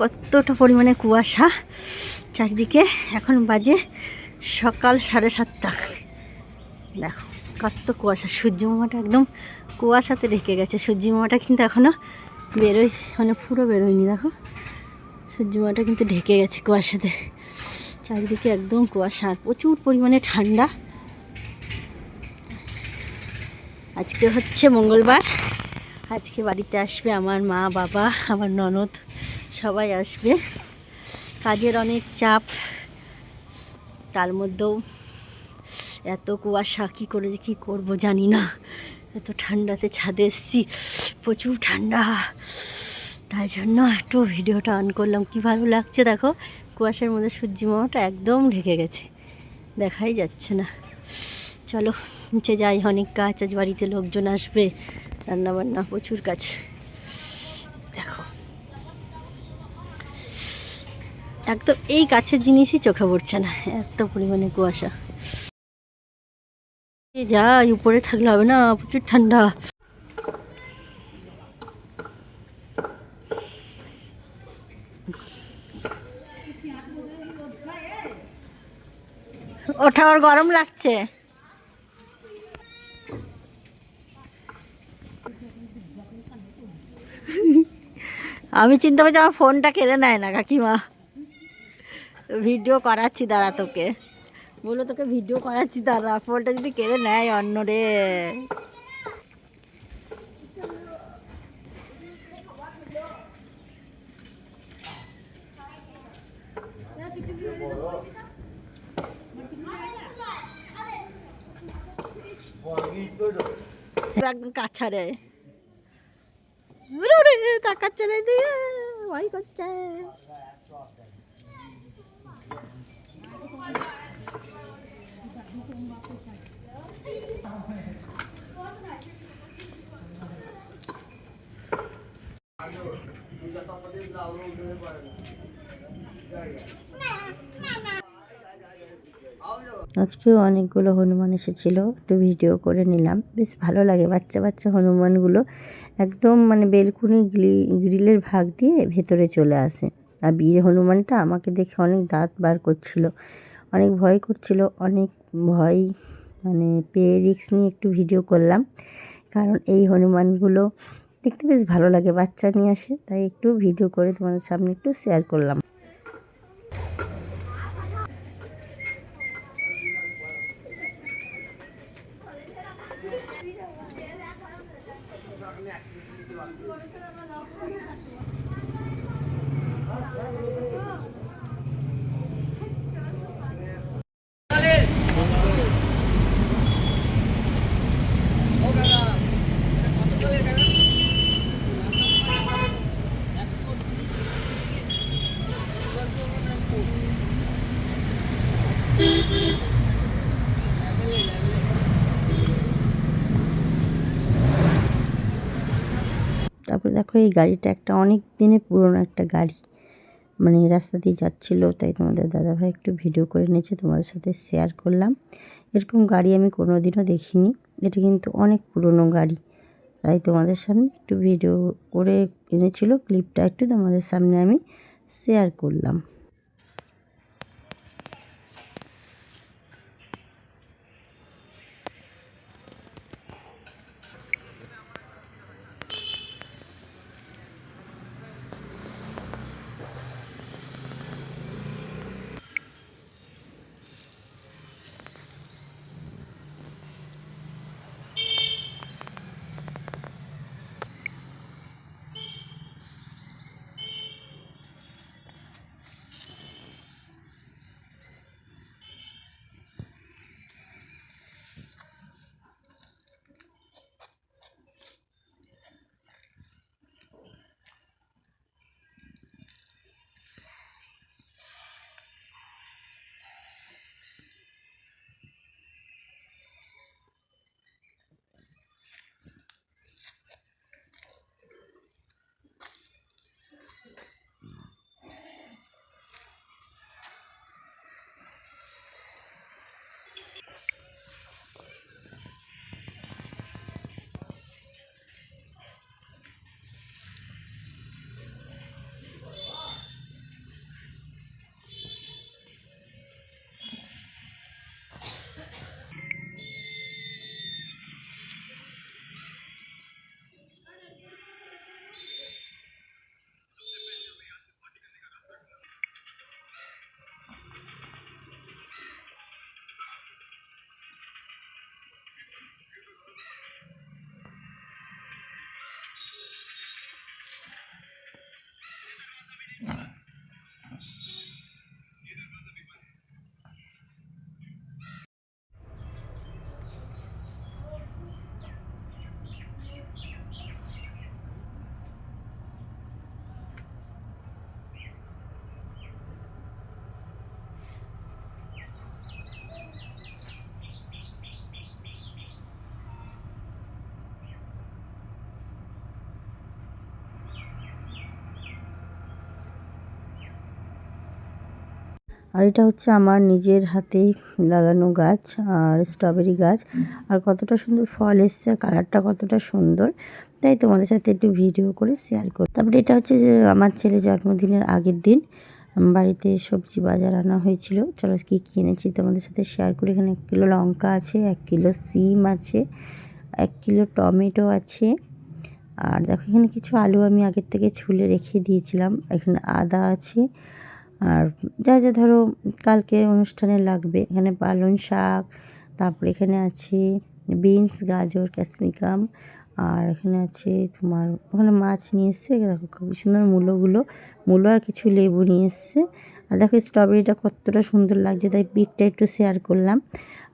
কতটা পরিমাণে কুয়াশা চারিদিকে? এখন বাজে সকাল সাড়ে সাতটা। দেখো, কত কুয়াশা। সূর্য মামাটা একদম কুয়াশাতে ঢেকে গেছে। সূর্য মামাটা কিন্তু এখনও বেরোই মানে পুরো বেরোয়নি, দেখো। সূর্য মামাটা কিন্তু ঢেকে গেছে কুয়াশাতে। চারিদিকে একদম কুয়াশা, আর প্রচুর পরিমাণে ঠান্ডা। আজকে হচ্ছে মঙ্গলবার। আজকে বাড়িতে আসবে আমার মা, বাবা, আমার ননদ সবাই আসবে। কাজের অনেক চাপ, তার মধ্যেও এত কুয়াশা, কী করে যে কী করব জানি না। এত ঠান্ডাতে ছাদে এসেছি, প্রচুর ঠান্ডা। তাই জন্য একটু ভিডিওটা অন করলাম। কি ভালো লাগছে দেখো, কুয়াশার মধ্যে সূর্য মামাটা একদম ঢেকে গেছে। দেখাই যাচ্ছে না। চলো, নিচে যাই, অনেক কাজ, আজ বাড়িতে লোকজন আসবে, রান্নাবান্না, প্রচুর কাজ দেখো একদম এই কাছের জিনিসই চোখে পড়ছে না, এত পরিমাণে কুয়াশা। যাই, উপরে থাকলে হবে না, প্রচুর ঠান্ডা। ওঠা, ওর গরম লাগছে। আমি চিন্তা করছি আমার ফোনটা কেড়ে নেয় না, কাকিমা। ভিডিও করাচ্ছি দাঁড়া তোকে। বলো তোকে ভিডিও করাচ্ছি দাঁড়া, ফোনটা যদি কেড়ে নেয় অন্য রে। একদম কাছারে তাকাচ্ছে রে দিয়ে, ভয় করছে। আজকেও অনেকগুলো হনুমান এসেছিল, একটু ভিডিও করে নিলাম। বেশ ভালো লাগে, বাচ্চা বাচ্চা হনুমানগুলো একদম মানে বেলকুনি গ্রিলের ভাগ দিয়ে ভেতরে চলে আসে। আর বীর হনুমানটা আমাকে দেখে অনেক দাঁত বার করছিল। অনেক ভয় করছিল, অনেক ভয় মানে পেয়ে রিক্স নিয়ে একটু ভিডিও করলাম। কারণ এই হনুমানগুলো দেখতে বেশ ভালো লাগে, বাচ্চা নিয়ে আসে, তাই একটু ভিডিও করে তোমাদের সামনে একটু শেয়ার করলাম। তারপরে দেখো এই গাড়িটা একটা অনেক দিনের পুরনো একটা গাড়ি। মানে রাস্তা দিয়ে যাচ্ছিল, তাই তোমাদের দাদাভাই একটু ভিডিও করে নিয়েছে, তোমাদের সাথে শেয়ার করলাম। এরকম গাড়ি আমি কোনো দিনও দেখিনি, এটা কিন্তু অনেক পুরনো গাড়ি। তাই তোমাদের সামনে একটু ভিডিও করে এনেছিল ক্লিপটা একটু তোমাদের সামনে আমি শেয়ার করলাম। আর এটা হচ্ছে আমার নিজের হাতে লাগানো গাছ আর স্ট্রবেরি গাছ। আর কতটা সুন্দর ফল এসছে কালারটা কতটা সুন্দর। তাই তোমাদের সাথে একটু ভিডিও করে শেয়ার করি। তারপরে এটা হচ্ছে যে আমার ছেলে জন্মদিনের আগের দিন বাড়িতে সবজি বাজার আনা হয়েছিল। চলো কী কী এনেছি তোমাদের সাথে শেয়ার করি। এখানে এক কিলো লঙ্কা আছে, এক কিলো সিম আছে, এক কিলো টমেটো আছে। আর দেখো এখানে কিছু আলু আমি আগের থেকে ছুলে রেখে দিয়েছিলাম। এখানে আদা আছে আর যা যা ধরো কালকে অনুষ্ঠানে লাগবে, এখানে পালং শাক, তারপরে এখানে আছে বিনস, গাজর ক্যাপসিকাম আর এখানে আছে তোমার, ওখানে মাছ নিয়ে এসছে, দেখো খুব সুন্দর মূলোগুলো, মূলো আর কিছু লেবু নিয়ে এসছে। আর দেখো স্ট্রবেরিটা কতটা সুন্দর লাগছে, তাই পিকটা একটু শেয়ার করলাম।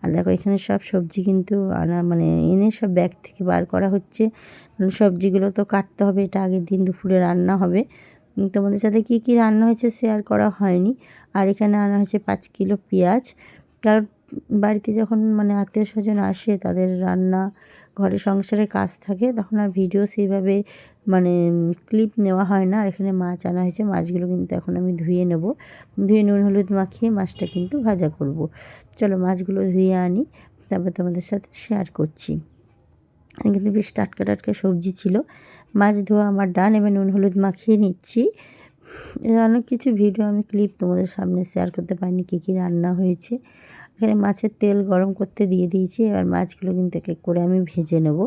আর দেখো এখানে সব সবজি কিন্তু আনা মানে এনে সব ব্যাগ থেকে বার করা হচ্ছে। সবজিগুলো তো কাটতে হবে, এটা আগের দিন দুপুরে রান্না হবে। তোমাদের সাথে কী কী রান্না হয়েছে শেয়ার করা হয়নি। আর এখানে আনা হয়েছে পাঁচ কিলো পেঁয়াজ। কারণ বাড়িতে যখন মানে আত্মীয় স্বজন আসে, তাদের রান্না, ঘরে সংসারের কাজ থাকে, তখন আর ভিডিও সেইভাবে মানে ক্লিপ নেওয়া হয় না। আর এখানে মাছ আনা হয়েছে, মাছগুলো কিন্তু এখন আমি ধুয়ে নেব। ধুয়ে নুন, হলুদ মাখিয়ে মাছটা কিন্তু ভাজা করব। চলো মাছগুলো ধুয়ে আনি, তারপর তোমাদের সাথে শেয়ার করছি। কিন্তু বেশ টাটকা টাটকা সবজি ছিল। মাছ ধোয়া আমার ডান এবার নুন, হলুদ মাখিয়ে নিচ্ছি। অনেক কিছু ভিডিও আমি ক্লিপ তোমাদের সামনে শেয়ার করতে পারিনি কী কী রান্না হয়েছে। এখানে মাছের তেল গরম করতে দিয়ে দিয়েছি, এবার মাছগুলো কিন্তু এক এক করে আমি ভেজে নেব।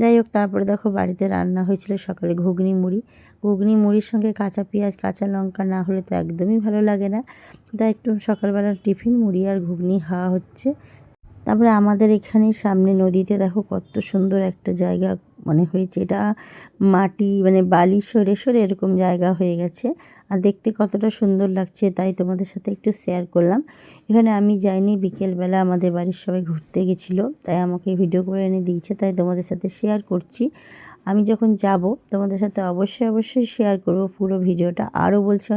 যাই হোক, তারপরে দেখো বাড়িতে রান্না হয়েছিল সকালে ঘুগনি মুড়ি। ঘুগনি মুড়ির সঙ্গে কাঁচা পেঁয়াজ, কাঁচা লঙ্কা না হলে তো একদমই ভালো লাগে না। তাই একটু সকালবেলা টিফিন, মুড়ি আর ঘুগনি খাওয়া হচ্ছে। তারপরে আমাদের এখানে সামনে নদীতে দেখো কত সুন্দর একটা জায়গা মানে হয়েছে। এটা মাটি মানে বালি সরে সরে এরকম জায়গা হয়ে গেছে। আর দেখতে কতটা সুন্দর লাগছে তাই তোমাদের সাথে একটু শেয়ার করলাম। এখানে আমি যাইনি, বিকেলবেলা আমাদের বাড়ির সবাই ঘুরতে গেছিল, তাই আমাকে ভিডিও করে এনে দিয়েছে, তাই তোমাদের সাথে শেয়ার করছি। আমি যখন যাব, তোমাদের সাথে অবশ্যই অবশ্যই শেয়ার করব পুরো ভিডিওটা আরও বলছে,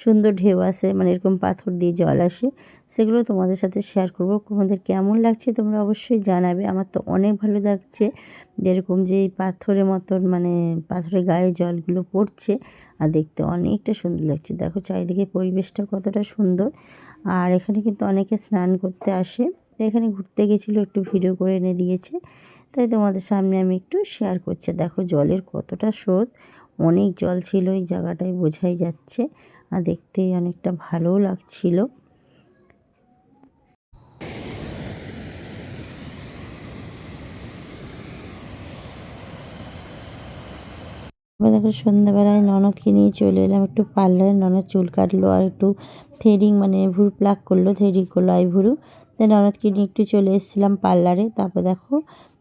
সুন্দর ঢেউ আসে মানে এরকম পাথর দিয়ে জল আসে। সেগুলো তোমাদের সাথে শেয়ার করব। তোমাদের কেমন লাগছে তোমরা অবশ্যই জানাবে। আমার তো অনেক ভালো লাগছে যেরকম যে এই পাথরের মতন মানে পাথরের গায়ে জলগুলো পড়ছে আর দেখতে অনেকটা সুন্দর লাগছে। দেখো চারিদিকে পরিবেশটা কতটা সুন্দর। আর এখানে কিন্তু অনেকে স্নান করতে আসে। এখানে ঘুরতে গেছিল, একটু ভিডিও করে এনে দিয়েছে। তাই তোমাদের সামনে আমি একটু শেয়ার করছি। দেখো জলের কতটা স্রোত। অনেক জল ছিল, এই জায়গাটায় বোঝাই যাচ্ছে। আর দেখতে অনেকটা ভালোও লাগছিল। এবার দেখো সন্ধ্যাবেলায় ননদকে নিয়ে চলে এলাম। একটু পার্লারে ননদ চুল কাটলো আর একটু থ্রেডিং মানে ভুরু প্লাক করল, থ্রেডিং করল আইভুরু তাই ননদকে নিয়ে একটু চলে এসেছিলাম পার্লারে। তারপর দেখো,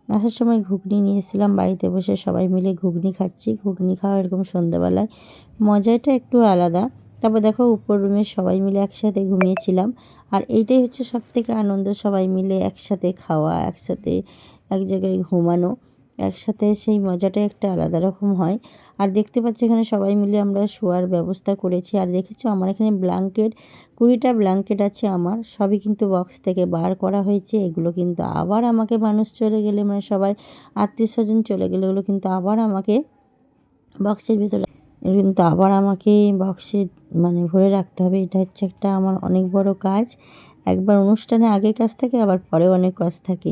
আসার সময় ঘুগনি নিয়ে এসেছিলাম। বাড়িতে বসে সবাই মিলে ঘুগনি খাচ্ছি। ঘুগনি খাওয়া এরকম সন্ধ্যাবেলায়। মজাটা একটু আলাদা। তারপর দেখো, উপর রুমে সবাই মিলে একসাথে ঘুমিয়েছিলাম। আর এইটাই হচ্ছে সব থেকে আনন্দ, সবাই মিলে একসাথে খাওয়া, একসাথে এক জায়গায় ঘুমানো। একসাথে সেই মজাটা একটা আলাদা রকম হয়। আর দেখতে পাচ্ছি এখানে সবাই মিলে আমরা শোয়ার ব্যবস্থা করেছি। আর দেখেছ আমার এখানে ব্ল্যাঙ্কেট, কুড়িটা ব্ল্যাঙ্কেট আছে আমার। সবই কিন্তু বক্স থেকে বার করা হয়েছে। এগুলো কিন্তু আবার আমাকে মানুষ চলে গেলে মানে সবাই আত্মীয় স্বজন চলে গেলে ওগুলো কিন্তু আবার আমাকে বক্সের ভিতরে কিন্তু আবার আমাকে বক্সে মানে ভরে রাখতে হবে। এটা হচ্ছে একটা আমার অনেক বড় কাজ। একবার অনুষ্ঠানে আগের কাজ থাকে, আবার পরেও অনেক কাজ থাকে।